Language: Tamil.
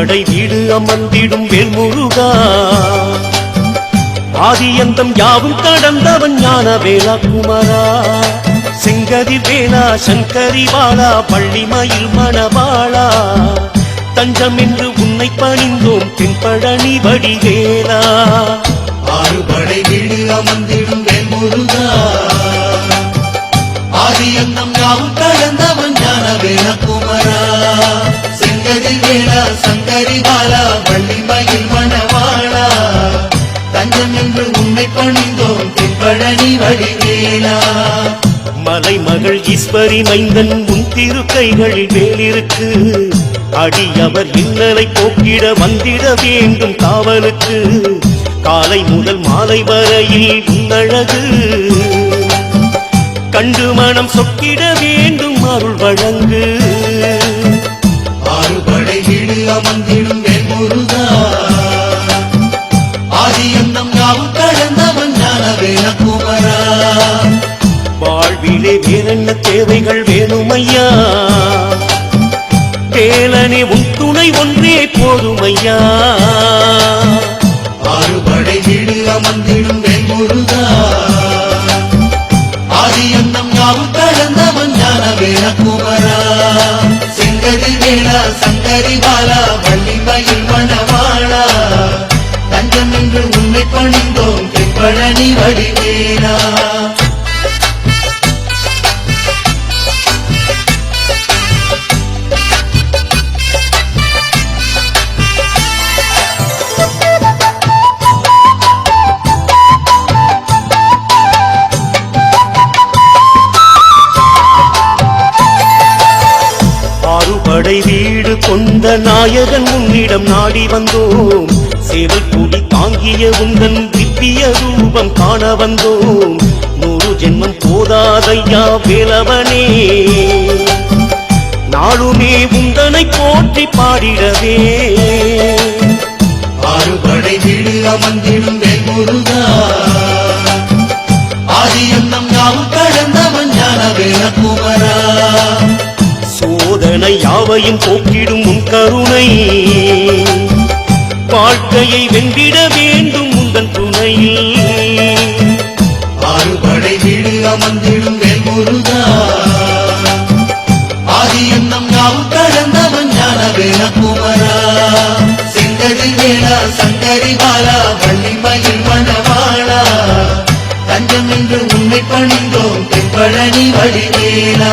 படை வீடு அமர்ந்திடும் வேல்முருகா. ஆதியந்தம் யாவும் கடந்தவன் ஞான வேளா குமரா செங்கதி வேளா சங்கரி வாழா பள்ளிமயில் மணவாளா. தஞ்சம் என்று உன்னை பணிந்தோம் தென்பழனி வடிவேலா. ஆறு படை வீடு அமர்ந்திடும் வேல்முருகா. ஆதியந்தம் யாவும் கடந்தவன் ஞான வேளா குமரா செங்கதி வேளா பாலா வள்ளிமயில் மணவாளா. தஞ்சம் என்று உன்னை பணிந்தோம் தென்பழனி வடிவேலா. மலைமகள் ஈஸ்வரி மைந்தன் உன் திருக்கைகளில் வேலிருக்கு அடியவர் இன்னலை போக்கிட வந்திட வேண்டும் காவலுக்கு. காலை முதல் மாலை வரையில் உன்னழகு. கண்டு மனம் சொக்கிட வேண்டும் அருள் வழங்கு. ஆறுபடை வீடு அமர்ந்திடும் யாவும் கடந்தவன் ஞான வேலகுமரா வாழ்விலே வேறென்ன தேவைகள் வேணுமையா? வேலனே உன் துணை ஒன்றே போதுமையா? ஆறுபடை வீடு அமர்ந்திடும் பழனி தென்பழனி வடிவேலா. ஆறுபடை வீடு கொண்ட நாயகன் உன்னிடம் நாடி வந்தோம். சேவல் கூடி தாங்கிய உந்தன் திவ்ய ரூபம் காண வந்தோம். நூறு ஜென்மம் போதாதையா வேலவனே. நாளுமே உந்தனை போற்றி பாடிடவே. ஆறுபடை வீடு அமர்ந்திடும் ஆதியந்தம் யாவும் கடந்தவன் ஞான வேலகுமரா சோதனை யாவையும் போக்கிடும் உன் கருணை. வாழ்க்கையை வென்றிட வேண்டும் உந்தன் துணையில் ஆறுபடை வீடு அமர்ந்திடும் முருகா வேல்முருகா. ஆதியந்தம் யாவும் கடந்தவன் ஞான வேண குமரா செங்கதி வேளா சங்கரி பாலா வள்ளிமயில் மணவாளா. தஞ்சம் என்று உண்மை பணிந்தோம் தென்பழனி வடிவேலா